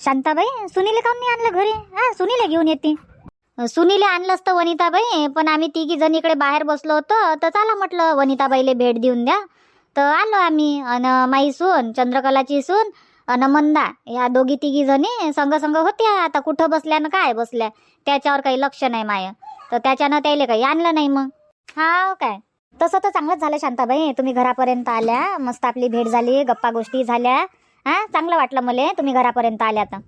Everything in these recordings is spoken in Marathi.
शांताबाई सुनीले काऊन नाही आणलं घरी? हा सुनीले घेऊन येते. सुनीले आणलं असतं वनिताबाई पण आम्ही तिघी जण इकडे बाहेर बसलो होतो तर चला म्हटलं वनिताबाईले भेट देऊन द्या. तर आलो आम्ही अन माई सून चंद्रकलाची सून अन मंदा या दोघी तिघी जणी संघ संघ होत्या. आता कुठं बसल्या ना काय बसल्या त्याच्यावर काही लक्ष नाही माय. तर त्याच्यानं त्याला काही आणलं नाही मग. हा काय? तसं तर चांगलंच झालं शांताबाई तुम्ही घरापर्यंत आल्या मस्त आपली भेट झाली गप्पा गोष्टी झाल्या. हा? चांगलं वाटलं मला तुम्ही घरापर्यंत आल्या तर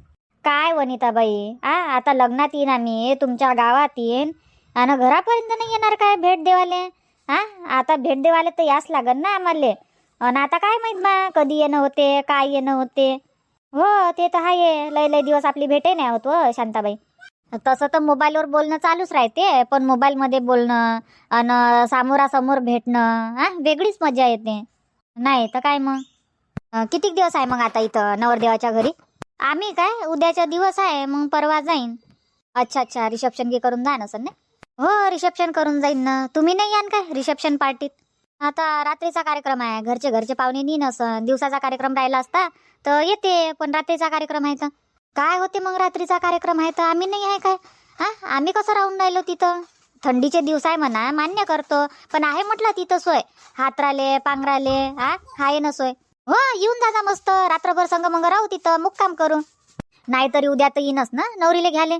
काय वनिताबाई? आ आता लग्नात येईन आम्ही तुमच्या गावात येईन. आणि घरापर्यंत नाही येणार काय भेट देवाले? हां? आता भेट देवाले तर याच लागन ना आम्हाला. आणि आता काय माहीत बा कधी येणं होते काय येणं होते? हो ते तर आहे लय लय दिवस आपली भेटे नाही होत व शांताबाई. तसं तर मोबाईलवर बोलणं चालूच राहते पण मोबाईलमध्ये बोलणं आणि सामोरासमोर भेटणं हा वेगळीच मजा येते. नाही तर काय मग? किती दिवस आहे मग आता इथं नवरदेवाच्या घरी? आम्ही काय? उद्याचा दिवस आहे मग परवा जाईन. अच्छा अच्छा रिसेप्शन की करून जा ना हो रिसेप्शन करून जाईन ना. तुम्ही नाही यान काय रिसेप्शन पार्टीत? आता रात्रीचा कार्यक्रम आहे घरचे घरचे पाहुणे नेईन असं. दिवसाचा कार्यक्रम राहिला असता तर येते पण रात्रीचा कार्यक्रम आहे तर? काय होते मग रात्रीचा कार्यक्रम आहे तर आम्ही नाही आहे काय? हा? आम्ही कसं राहून राहिलो तिथं? थंडीचे दिवस आहे म्हणा मान्य करतो. पण आहे म्हटलं तिथं सोय. हातराले पांघराले हा? आहे ना सोय. हो येऊन जा जा मस्त. रात्रभर संग मग राहू तिथं मुक्काम करू. नाहीतरी उद्या तर येईनच ना नवरीले घ्याले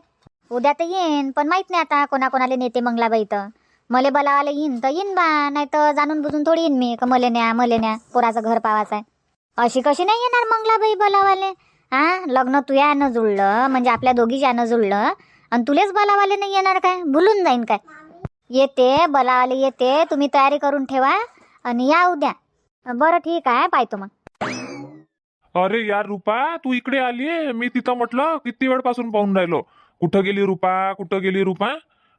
उद्या तर येईन पण माहीत नाही आता कोणाकोणाले नेते मंगलाबाई तर. मले बोलावाले येईन तर येईन बा नाही तर जाणून बुजून थोडी येईन मी का मले न्या मले न्या पोराचं घर पावाचं आहे. अशी कशी नाही येणार मंगलाबाई बोलावाले? हा लग्न तुयानं जुळलं म्हणजे आपल्या दोघीच्या यानं जुळलं आणि तुलेच बोलावाले नाही येणार काय? भुलून जाईन काय? येते बोलावाले येते तुम्ही तयारी करून ठेवा आणि या उद्या. बरं ठीक आहे पाहतो मग. अरे यार रुपा तू इकडे आलीये मी तिथं म्हटलं किती वेळपासून पाहून राहिलो? कुठं गेली रुपा? कुठं गेली रुपा?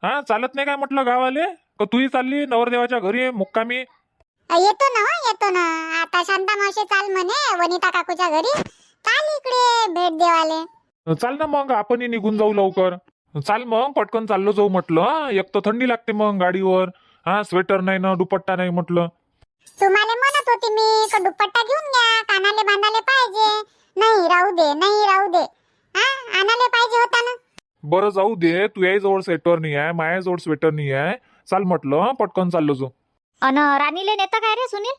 हा चालत नाही काय म्हटलं गावाले? का तूही चालली? नवरदेवाच्या घरी मुक्कामी? येतो ना हो, येतो ना. आता शांता मावशी चाल म्हणे वनिता काकूच्या घरी. चाल इकडे भेट देवाले. चाल ना मग आपणही निघून जाऊ लवकर. चाल मग पटकन चाललो जाऊ म्हटलं एक तर थंडी लागते मग गाडीवर. हा स्वेटर नाही ना दुपट्टा नाही म्हटलं. तुम्हाला म्हणत होती मी. का दुपट्टा घेऊन घ्या. कानाले बांधाले पाहिजे. नाही राहू दे. नाही राहू दे. हा? आणाले पाहिजे होता ना? बरं जाऊ दे. तू याही जवळ स्वेटर नाही आहे. मायाजवळ स्वेटर नाही आहे. चाल म्हटलं पटकन चाललो जाऊ. अन राणीले नेता काय रे सुनील?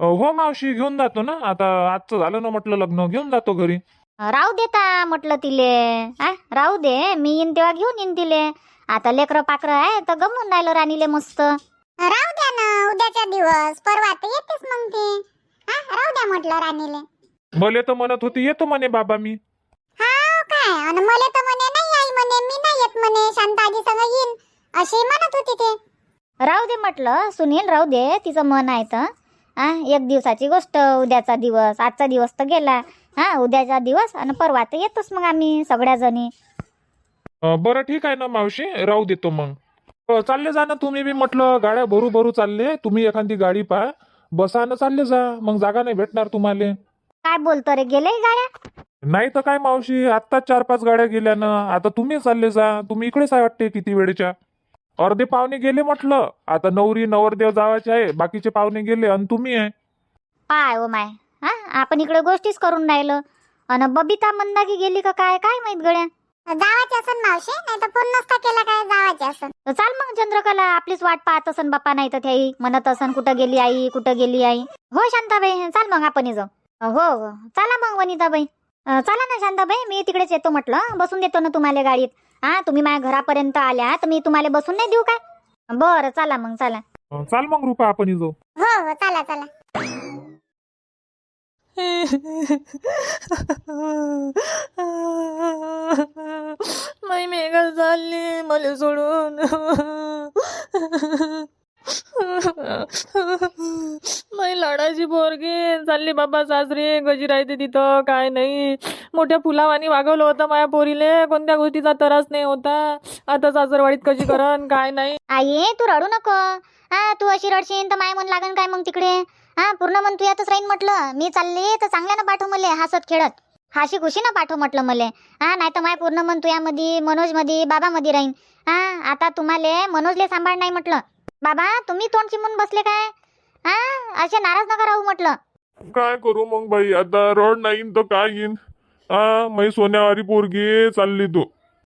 हो मावशी घेऊन जातो ना. आता आजचं झालं ना म्हटलं लग्न. घेऊन जातो घरी. राहू देता म्हटलं तिले. आ राहू दे. मी येईन तेव्हा घेऊन येईन तिले. आता लेकरं पाकरं आहे तर गमून राहिलं राणीले मस्त. राहू द्या ना उद्याचा दिवस. परवा तर येतेच मग ते. हा राहू द्या म्हटलं राणीले. मले तर म्हणत होती येतो म्हणे बाबा मी. हा काय? आणि मला तर म्हणे नाही आई म्हणे मी नाही येत म्हणे शांता आजी संग येईन. अशी म्हणत होती ते. राहू दे म्हटलं सुनील राहू दे तिचं मन आहे तर. आ एक दिवसाची गोष्ट उद्याचा दिवस आजचा दिवस तर गेला. हा उद्याचा दिवस आणि परवा तर येतोच मग आम्ही सगळ्या जणी अ, बरं ठीक आहे ना मावशी राहू देतो मग. चालले जा ना तुम्ही बी म्हटलं गाड्या भरू भरू चालले तुम्ही एखादी गाडी पहा. बसा ना चालले जा मग जागा नाही भेटणार तुम्हाला. काय बोलतो रे गेले गाड्या? नाही तर काय मावशी आत्ताच चार पाच गाड्या गेल्या ना आता तुम्ही चालले जा तुम्ही इकडेच आहे वाटते किती वेळच्या. अर्धे पाहुणे गेले म्हटलं आता नवरी नवरदेव जावाचे आहे बाकीचे पाहुणे गेले आणि तुम्ही आहे. पाय ओ माय हा? आपण इकडे गोष्टीच करून राहिलो. अन बबिता मंदाकी गेली का काय काय माहीत गड्या? जावाचे असन मावशी नाही तर फोन नसता केला काय जावाचे असन. तर चाल मग चंद्रकला आपलीच वाट पाहत असन बाप्पा नाही तर त्याही म्हणत असन कुठं गेली आई कुठं गेली आई. हो शांताबाई चाल मग आपण जाऊ हो हो. चला मग वनिताबाई. अं, चला ना शांताबाई मी तिकडेच येतो म्हटलं. बसून देतो ना तुम्हाला गाडीत. हा तुम्ही माझ्या घरापर्यंत आल्या तर मी तुम्हाला बसून नाही देऊ काय बरं चला मग चला. अ, चाल मग रुपा आपण जाऊ हो हो चला चला. माई मेघा चालली मला सोडून. माई लाडाची पोरगी चालली बाबा सासरी कशी राहते तिथं काय नाही. मोठ्या फुलावानी वागवलं होतं माया पोरीले कोणत्या गोष्टीचा त्रास नाही होता. आता सासरवाडीत कशी करन काय नाही. आई तू रडू नको. हा तू अशी रडशीन तर माय मन लागन काय मग तिकडे? हा पूर्ण मन तू यातच राहीन म्हटलं. मी चालली तर चांगल्यानं पाठव मले हसत खेळत. हाशी खुशीनं पाठव म्हटलं मले. हा नाही तर माय पूर्ण मन तुयामध्ये मनोजमध्ये बाबामध्ये राहीन. हा आता तुम्हाला मनोजले सांभाळ नाही म्हटलं. बाबा तुम्ही तोंड चिमून बसले काय? हा असे नाराज नका राहू म्हटलं. काय करू मग बाई? आता रोड नाही तर काय येईन? हा मै सोन्यावारी पोरगी चालली तू.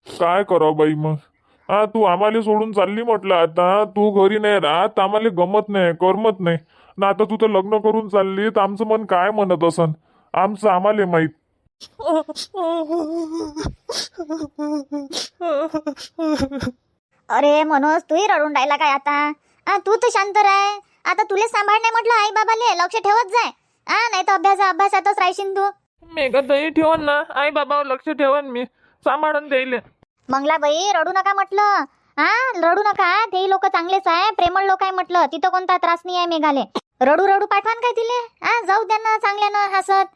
काय करावं बाई मग? हा तू आम्हाला सोडून चालली म्हटलं आता. तू घरी नाही राहत आम्हाला गमत नाही करमत नाही. ना आता तू तर लग्न करून चालली तर आमचं मन काय म्हणत असन? आमचं आम्हाला माहीत. अरे मनोज तूही रडून राहिला काय आता? हा तू तर शांत राह. आता तुले सांभाळ नाही म्हटलं आई बाबाले लक्ष ठेवत जाय. हा नाही तर अभ्यास अभ्यासातच राहशील तू मेघाताई ठेवन ना. आई बाबावर लक्ष ठेवन मी. सांभाळून देईल. मंगलाबाई रडू नका म्हटलं. हा रडू नका. तेही लोक चांगलेच आहे. प्रेमळ लोक आहे म्हटलं. तिथं कोणता त्रास नाही आहे मेघाले. रडू रडू पाठवान काय तिले? हा जाऊ द्या ना चांगल्यानं हसत.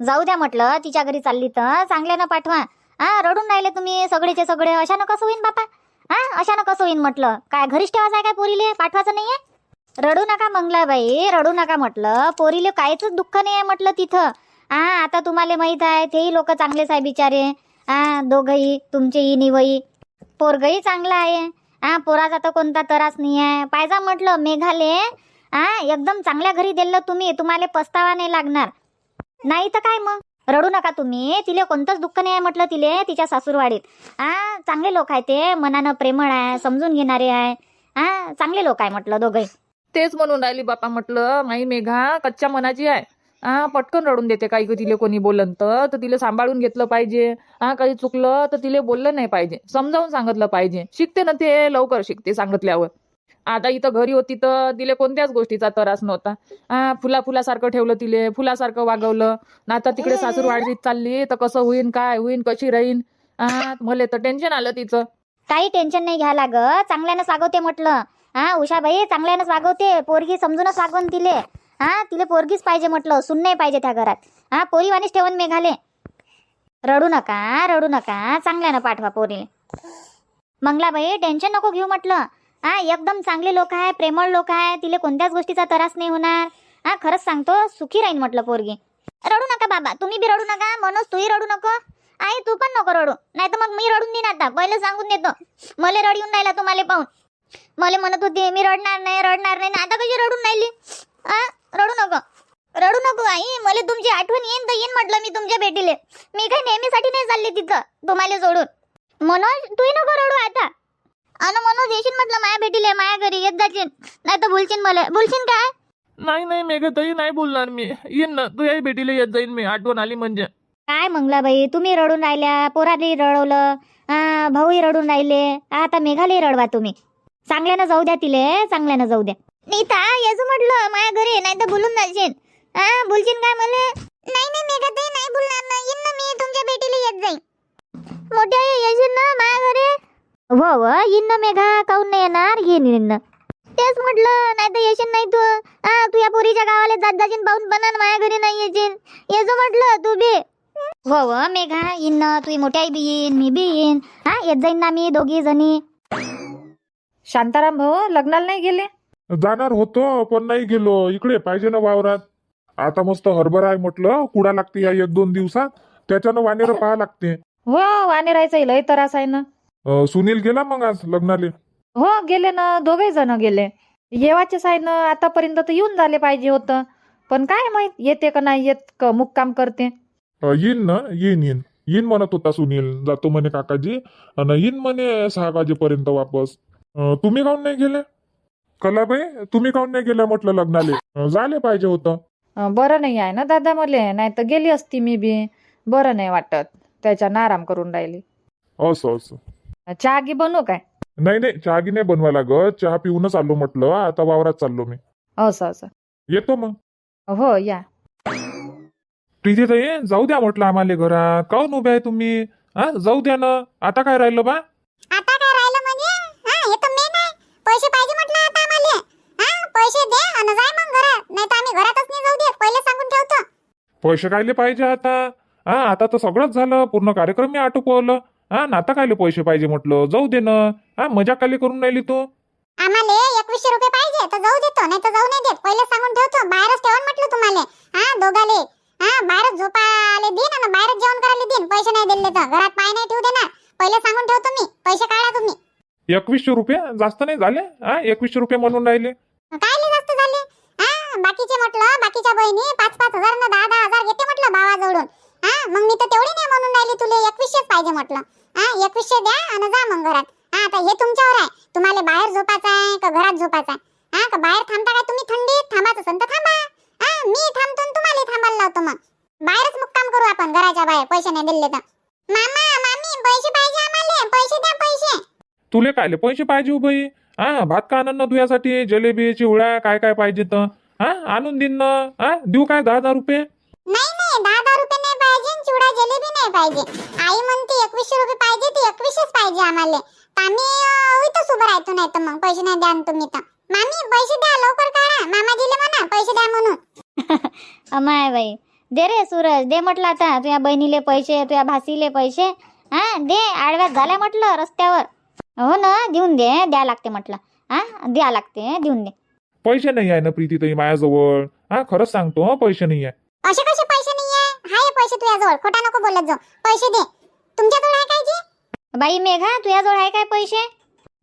जाऊ द्या म्हटलं तिच्या घरी चालली तर चांगल्यानं पाठवा. हा रडून राहिले तुम्ही सगळेचे सगळे. अशानं कसं होईन बापा? हा अशानं कसं होईन म्हटलं? काय घरीच ठेवायचं आहे काय पोरीले? पाठवायचं नाहीये? रडू नका मंगलाबाई रडू नका म्हटलं. पोरीले काहीच दुःख नाही आहे म्हटलं तिथं. हा आता तुम्हाला माहीत आहे तेही लोक चांगलेच आहे बिचारे. हा दोघही तुमचेही निवई पोरगही चांगला आहे. हा पोराचा तर कोणता त्रास नाही आहे पाहिजा म्हटलं मेघाले. हा एकदम चांगल्या घरी दिलं तुम्ही तुम्हाला पस्तावा नाही लागणार. नाही तर काय मग? रडू नका तुम्ही तिले कोणतंच दुःख नाही आहे म्हटलं तिले तिच्या सासूरवाडीत. हा चांगले लोक आहे ते मनानं प्रेमळ आहे समजून घेणारे आहे. हा चांगले लोक आहे म्हटलं दोघे तेच म्हणून राहिली बापा म्हटलं माई मेघा कच्च्या मनाची आहे. हा पटकन रडून देते काही तिले कोणी बोललं तर तिला सांभाळून घेतलं पाहिजे. हा काही चुकलं तर तिले बोललं नाही पाहिजे. समजावून सांगितलं पाहिजे. शिकते ना ते लवकर शिकते सांगितल्यावर. आता इथं घरी होती तर तिले कोणत्याच गोष्टीचा त्रास नव्हता. हा फुला फुलासारखं ठेवलं तिले फुलासारखं वागवलं. ना आता तिकडे सासूर वाढवीत चालली तर कसं होईन काय होईन कशी राहीन? हा मला तर टेन्शन आलं तिचं. काही टेन्शन नाही घ्या लागत. चांगल्यानंच वागवते म्हटलं. हा उषाबाई चांगल्यानंच वागवते. पोरगी समजूनच वागवून तिले. हा तिले पोरगीच पाहिजे म्हटलं. सुन नाही पाहिजे त्या घरात. हा पोरीवानीच ठेवून मेघाले. रडू नका रडू नका. चांगल्यानं पाठवा पोरीले. मंगलाबाई टेन्शन नको घेऊ म्हटलं. हा एकदम चांगले लोक आहे प्रेमळ लोक आहे तिले कोणत्याच गोष्टीचा त्रास नाही होणार. हा खरंच सांगतो सुखी राहीन म्हटलं पोरगी. रडू नका बाबा तुम्ही बी रडू नका मनोज तूही रडू नको. आई तू पण नको रडू नाही तर मग मी रडून देईन आता पहिले सांगून देतो. मला रड येऊन राहिला तुम्हाला पाहून. मला म्हणत होती मी रडणार नाही रडणार नाही आता कशी रडून राहिली? आ रडू नको. रडू नको आई मला तुमची आठवण येईन तर येईन म्हटलं मी तुमच्या भेटीले. मी काही नेहमीसाठी नाही चालली तिथं तुम्हाला सोडून. मनोज तूही नको रडू आता. अन मनोज येशील म्हटलं माया भेटीले माया घरी येत जाशील. नाही तर बोलशील मला. बोलशील काय? नाही नाही मेघताई नाही बोलणार मी. येईन ना तू याही भेटीला येत जाईन मी. आठवण आली म्हणजे. काय मंगलाबाई तुम्ही रडून राहिल्या पोराली रडवलं आ, भाऊही रडून राहिले. आता मेघालाही रडवा तुम्ही. चांगल्यानं जाऊ द्या तिले चांगल्यानं जाऊ द्या. नीता येजू म्हटलं माझ्या घरी नाही तर बोलून जाशील. हा बोलशील काय मला? नाही नाही मेघाताई नाही बोलणार ना. येईन ना मी तुमच्या भेटीला येत जाईन. मोठ्या आई हो हो येईन ना मेघा काऊन नाही येणार? येईन येईन ना तेच म्हटलं नाही तर येशील नाही तू. हा तू या पोरीच्या गावाला जात जाशील पाहून पण माझ्या घरी नाही येशील. येजो म्हटलं तू बी. हो हो मेघा येईन ना तुझी मोठी आई बी येईन मी बी येईन हा येत जाईन ना मी दोघी जणी. शांताराम भाऊ लग्नाला नाही गेले? जाणार होतो पण नाही गेलो. इकडे पाहिजे ना वावरात. आता मस्त हरभरा आहे म्हटलं कुडा लागते या एक दोन दिवसात. त्याच्यानं वानेर पाहा लागते. हो वानेरायचं लय त्रास आहे ना. अं, सुनील गेला मग आज लग्नाले? हो गेले ना दोघे जण गेले. येवाचेच आहे ना आतापर्यंत तर येऊन झाले पाहिजे होतं. पण काय माहीत येते का नाही येत का मुक्काम करते. अं, येईन ना येईन येईन. येईन म्हणत होता सुनील जातो म्हणे काकाजी. आणि येईन म्हणे सहा वाजेपर्यंत वापस. अं, तुम्ही काऊन नाही गेले? कलाबाई तुम्ही काऊन नाही गेल्या म्हटलं लग्नाले? अं, झाले पाहिजे होतं. अं, बरं नाही आहे ना दादा मले नाही तर गेली असती मी बी. बरं नाही वाटत त्याच्यानं आराम करून राहिली. असं असं. चहा गी बनवू काय? नाही नाही चहा गी नाही बनवा लागत चहा पिऊनच आलो म्हटलं. आता वावरात चाललो मी. असं असं. येतो मग. हो या. प्रीती ताई जाऊ द्या म्हटलं आम्हाला घरात. काऊन उभे आहे तुम्ही? हा जाऊ द्या ना. आता काय राहिलं बा? आता काय राहिलं म्हणजे हा हे तर मेन आहे. पैसे पाहिजे म्हटलं आता आम्हाला. हा पैसे दे आणि जाय मग घरात. नाही तर आम्ही घरातच नाही जाऊ देत. पहिले सांगून ठेवतो. पैसे कायले पाहिजे आता? हा आता तर सगळंच झालं. पूर्ण कार्यक्रम मी आटोपवलं. हा ना आता कायले पैसे पाहिजे म्हटलं? जाऊ दे ना. हा मजा काली करून राहिली तू? आम्हाला एकवीसशे रुपये पाहिजे तर जाऊ देतो नाही तर जाऊ नाही देत. पहिले सांगून ठेवतो बाहेरच ठेवून म्हटलं तुम्हाला. हा दोघाले. हा बाहेरच झोपाले देईन आणि बाहेरच जेवण करायला देईन पैसे नाही दिले तर. घरात पाय नाही ठेवू देणार. पहिले सांगून ठेवतो मी. पैसे काढा तुम्ही. एकवीसशे रुपये? जास्त नाही झाले? हा एकवीसशे रुपये म्हणून राहिले. काय लय जास्त झाले? हा बाकीचे म्हटलं बाकीच्या बहिणी पाच पाच हजार ना दहा दहा हजार घेते म्हटलं भावाजवळून. हा मग मी तर तेवढी नाही म्हणून राहिली तुला. एकवीसशेच पाहिजे म्हटलं. हा एकवीसशे द्या आणि जा मग घरात. हा आता हे तुमच्यावर आहे. तुम्हाला बाहेर झोपायचं आहे का घरात झोपायचं आहे? हा का बाहेर थांबता का तुम्ही थंडीत? थांबायचं असेल तर थांबा. हा मी थांबतो तुम्हाला थांबायला लावतो मग. बाहेरच मुक्काम करू आपण घराच्या बाहेर. पैसे नाही दिले तर. मामा मामी पैसे पाहिजे आम्हाला. पैसे द्या पैसे. तुले कायले पैसे पाहिजे हो बाई. हा भात का आणन ना तुझ्यासाठी जलेबी चिवडा काय काय पाहिजे तर? हा आणून देईन ना. हा देऊ काय दहा दहा रुपये? नाही नाही दहा दहा रुपये नाही पाहिजे चिवडा जलेबी नाही पाहिजे. आई म्हणते एकवीसशे रुपये पाहिजे ते एकवीसशेच पाहिजे आम्हाला. तर आम्ही इथंच उभं राहतो नाही तर मग पैसे नाही द्या न तुम्ही तर. मामी पैसे द्या लवकर काढा. मामाजीले म्हणा पैसे द्या म्हणून. अमाय बाई. दे रे सूरज दे म्हटलं आता. तुझ्या बहिणीले पैसे तुझ्या भासीले पैसे. हा दे. आडव्यात झाल्या म्हटलं रस्त्यावर. हो ना देऊन दे. द्या लागते म्हटलं. हा द्या लागते. देऊन दे. पैसे नाही आहे ना प्रीती ताई माझ्याजवळ. हा खरंच सांगतो हं, पैसे नाही आहे. असे कसे पैसे तुझ्याजवळ. खोटा नको बोलत जाऊ. पैसे दे. तुमच्याजवळ आहे काय जी? बाई मेघा तुझ्याजवळ आहे काय पैसे?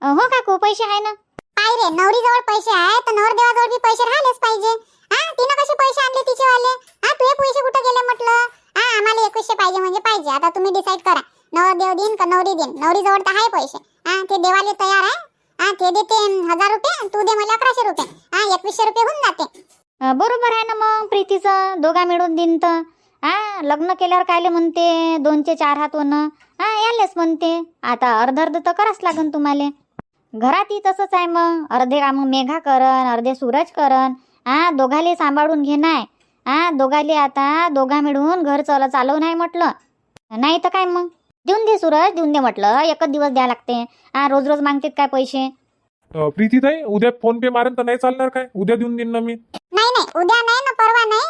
हो काकू पैसे आहे ना. पाय रे नवरीजवळ पैसे आहे तर नवरदेवाजवळ बी पैसे राहिलेच पाहिजे. हा तिनं कसे पैसे आणले तिचेवाले? हा तुझे पैसे कुठे गेले म्हटलं? हा आम्हाला एकवीसशे पाहिजे म्हणजे पाहिजे. आता तुम्ही डिसाईड करा. नवरदेव देईन का नवरी देईन? नवरीजवळ तर आहे पैसे. हा ते देवाले तयार आहे. हा ते देते हजार रुपये तू दे मला अकराशे रुपये. हा एकवीसशे रुपये होऊन जाते. बरोबर आहे ना मग प्रीतीचं? दोघा मिळून दिन तर. हा लग्न केल्यावर कायले म्हणते? दोनचे चार हात होणं. हा यालेच म्हणते. आता अर्ध अर्ध तर करावंच लागन तुम्हाला. घरातही तसंच आहे मग. अर्धे कामं मेघा करन अर्धे सूरज करन. हा दोघाले सांभाळून घेणार हा दोघाले आता दोघा मिळून घर चल चालव नाही म्हटलं. नाही तर काय मग? देऊन दे सूरज देऊन दे म्हटलं. एकच दिवस द्या लागते. हा रोज रोज मागतेत काय पैसे? प्रीती ताई उद्या फोन पे मारेन तर नाही चालणार काय? उद्या देऊन देईन ना मी. नाही नाही. उद्या नाही ना परवा नाही.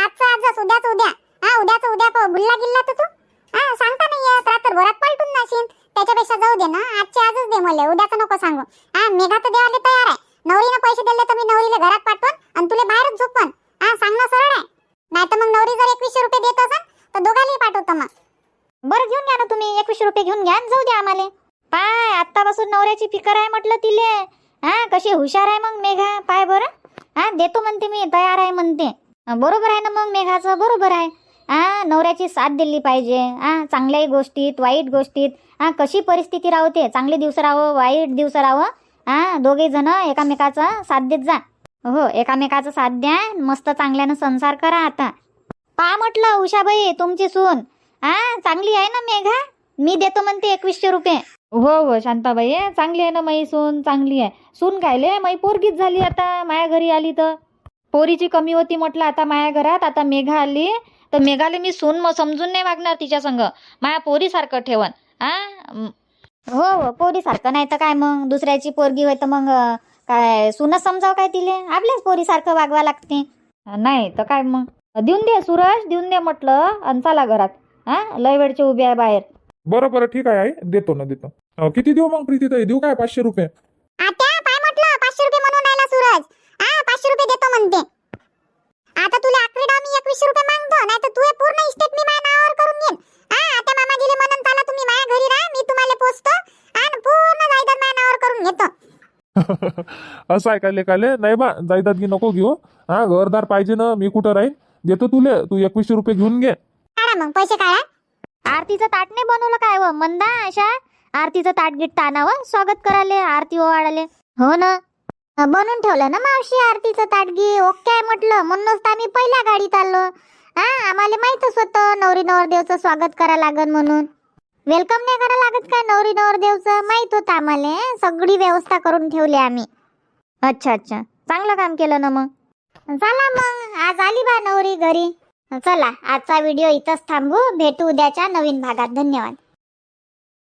आजचा आजच उद्याच उद्या. हा उद्याच उद्या पाहू. भुलला गिल्ला तर तू? हा सांगता नाही येत. रात्र घरात पलटून नाशीन त्याच्यापेक्षा जाऊ दे ना. आजचे आजच दे मला. उद्याचं नको सांगू. हा मेघा तर देवाले तयार आहे. नवरीनं पैसे दिले तर मी नवरीला घरात पाठवून आणि तुला बाहेरच झोपन. हा सांगणं सरळ आहे. नाही तर मग नवरी जर एकवीसशे रुपये देत असेल तर दोघांनाही पाठवतो मग. बरं घेऊन घ्या ना तुम्ही. एकवीसशे रुपये घेऊन घ्या जाऊ द्या आम्हाला. पाय आत्तापासून नवऱ्याची फिकर आहे म्हटलं तिले. हा कशी हुशार आहे मग मेघा. पाय बरं. हा देतो म्हणते मी. तयार आहे म्हणते. बरोबर आहे ना मग मेघाचं? बरोबर आहे. आ नवऱ्याची साथ दिली पाहिजे. आ चांगल्याही गोष्टीत वाईट गोष्टीत. आ कशी परिस्थिती राहते चांगले दिवस राहावं वाईट दिवस राहावं? आ दोघे जण एकामेकाचा साथ देत जा. हो एकामेकाचा साथ द्या मस्त चांगल्यानं संसार करा आता. पा म्हटलं उषाबाई तुमची सून. आ चांगली आहे ना मेघा? मी देतो म्हणते एकवीसशे रुपये. हो हो शांताबाई चांगली आहे ना माई सून? चांगली आहे. सून कायले माई पोरगीच झाली आता माया घरी आली तर. पोरीची कमी होती म्हटलं आता माया घरात आता मेघा आली. तर मेघाले मी सून मग समजून नाही वागणार तिच्या संग. माया पोरीसारखं ठेवन हा म, हो हो पोरीसारखं नाही तर काय मग? दुसऱ्याची पोरगी होय तर मग काय सुनच समजाव काय तिले? आपल्याच पोरीसारखं वागवा लागते. नाही तर काय मग? देऊन दे सूरज देऊन दे म्हटलं आणि चला घरात. हा लय वेळचे उभे आहे बाहेर. बरं बरं ठीक आहे आई. देतो ना देतो. अं, किती देऊ मग प्रीती ताई देऊ काय पाचशे रुपये? आता काय म्हटलं पाचशे रुपये म्हणून राहिला सूरज हा पाचशे रुपये देतो म्हणते. आता तुला डाव मी एकवीसशे रुपये मागतो नाही तर तू हे पूर्ण इस्टेट मी माझ्या नावावर करून घेईन. हा आता मामाजीले म्हणून चला तुम्ही माझ्या घरी राहा मी तुम्हाला पोचतो आणि पूर्ण जायदाद माझ्या नावावर करून घेतो. असं ऐकायले काले नाही बा जायदाद गी नको घेऊ. हा घरदार पाहिजे ना मी कुठं राहीन? देतो तुले तू एकवीसशे रुपये घेऊन घे. काढा मग पैसे काढा. आरतीचं ताट नाही बनवलं काय व? मंदा अशा आरतीचं ताट गिट तानावं स्वागत कराले आरती ओवाळाले हो ना. बनवून ठेवलं ना मावशी आरतीचं ताटगी ओके आहे म्हटलं. म्हणूनच तर आम्ही पहिल्या गाडीत आलो. हा आम्हाला माहीतच होतं नवरी नवरदेवचं स्वागत करा लागन म्हणून. वेलकम नाही करा लागत काय नवरी नवरदेवचं? माहीत होतं आम्हाला सगळी व्यवस्था करून ठेवली आम्ही. अच्छा अच्छा. चांगलं काम केलं ना मग. चला मग. आज आली बा नवरी घरी. चला आजचा व्हिडिओ इथंच थांबू. भेटू उद्याच्या नवीन भागात. धन्यवाद.